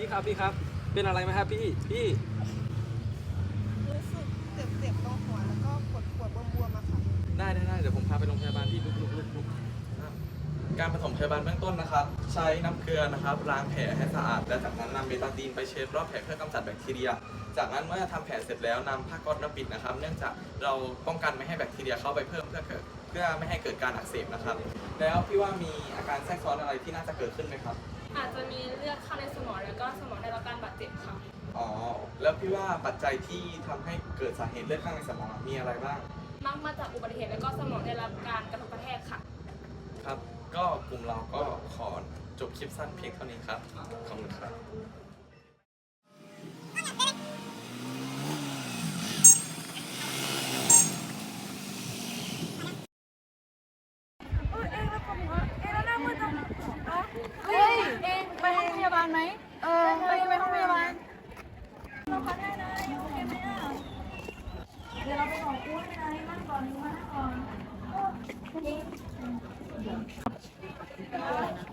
พี่ครับพี่ครับ เป็นอะไรไหมครับพี่พี่รู้สึกเจ็บๆตรงหัวแล้วก็ปวดปวดๆบวมๆอะค่ะได้ได้ได้เดี๋ยวผมพาไปโรงพยาบาลพี่ลุกลุกลุกลุกการปฐมพยาบาลเบื้องต้นนะครับ ใช้น้ำเกลือนะครับล้างแผลให้สะอาด และจากนั้นนำเบตาดีนไปเช็ดรอบแผลเพื่อกำจัดแบคทีเรีย จากนั้นเมื่อทำแผลเสร็จแล้วนำผ้าก๊อซมาปิดนะครับ เนื่องจากเราป้องกันไม่ให้แบคทีเรียเข้าไปเพิ่มเพื่อเกิดเพื่อไม่ให้เกิดการอักเสบนะครับ แล้วพี่ว่ามีอาการแทรกซ้อนอะไรที่น่าจะเกิดขึ้นไหมครับ อาจจะมีเลือดเข้าในสมองแล้วก็สมองได้รับการบาดเจ็บค่ะ อ๋อ แล้วพี่ว่าปัจจัยที่ทำให้เกิดสาเหตุเลือดข้างในสมองมีอะไรบ้าง มักมาจากอุบัติเหตุแล้วก็สมองได้รับการกระทบกระแทกค่ะ ครับ ก็กลุ่มเราก็ขอจบคลิปสั้นเพียงเท่านี้ครับ ขอบคุณครับ เฮ้ย เองไปห้องพยาบาลไหม เออ ไปไปห้องพยาบาล เราขอได้นะโอเคไหมอะ เดี๋ยวเราไปบอกกูให้นะนั่งก่อนมานั่งก่อน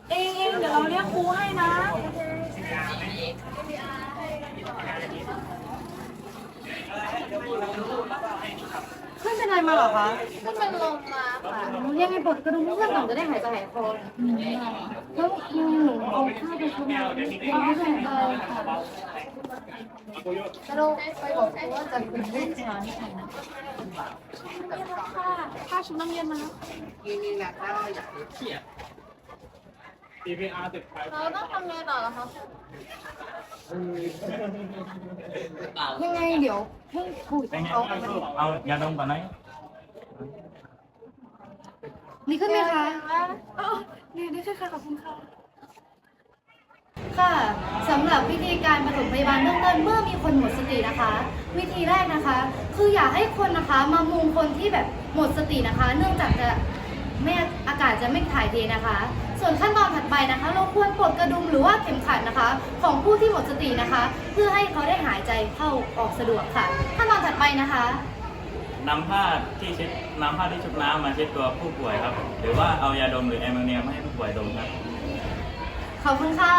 เองเองเดี๋ยวเราเรียกครูให้นะเคขึ้นเป็นอะไรมาเหรอคะขึ้นเป็นลมมาค่ะหนูยังไงปวดกระดุมเพื่อนก่อนจะได้หายใจหายคอแล้วหนูเอาข้าวไปชุบน้ำเราไม่ได้เลยค่ะ กระดุมไปบอกครูว่าจะเป็นเรื่องช้าที่ไหนนะค่ะค่าชุดนักเรียนมาเราต้องทำไงต่อล่ะคะยังไงเดี๋ยวให้ครูเขาไปเอายาดมก่อนไหมดีขึ้นไหมคะดีดีขึ้นค่ะขอบคุณค่ะค่ะสำหรับวิธีการปฐมพยาบาลเบื้องต้นเมื่อมีคนหมดสตินะคะ วิธีแรกนะคะ คืออยากให้คนนะคะมามุงคนที่แบบหมดสตินะคะ เนื่องจากจะไม่อากาศจะไม่ถ่ายเทนะคะ ส่วนขั้นตอนถัดไปนะคะ เราควรปลดกระดุมหรือว่าเข็มขัดนะคะ ของผู้ที่หมดสตินะคะ เพื่อให้เขาได้หายใจเข้าออกสะดวกค่ะ ขั้นตอนถัดไปนะคะนำผ้าที่เช็ดนำผ้าที่ชุบน้ำมาเช็ดตัวผู้ป่วยครับ หรือว่าเอายาดมหรือแอมโมเนียมาให้ผู้ป่วยดมครับ ขอบคุณค่ะ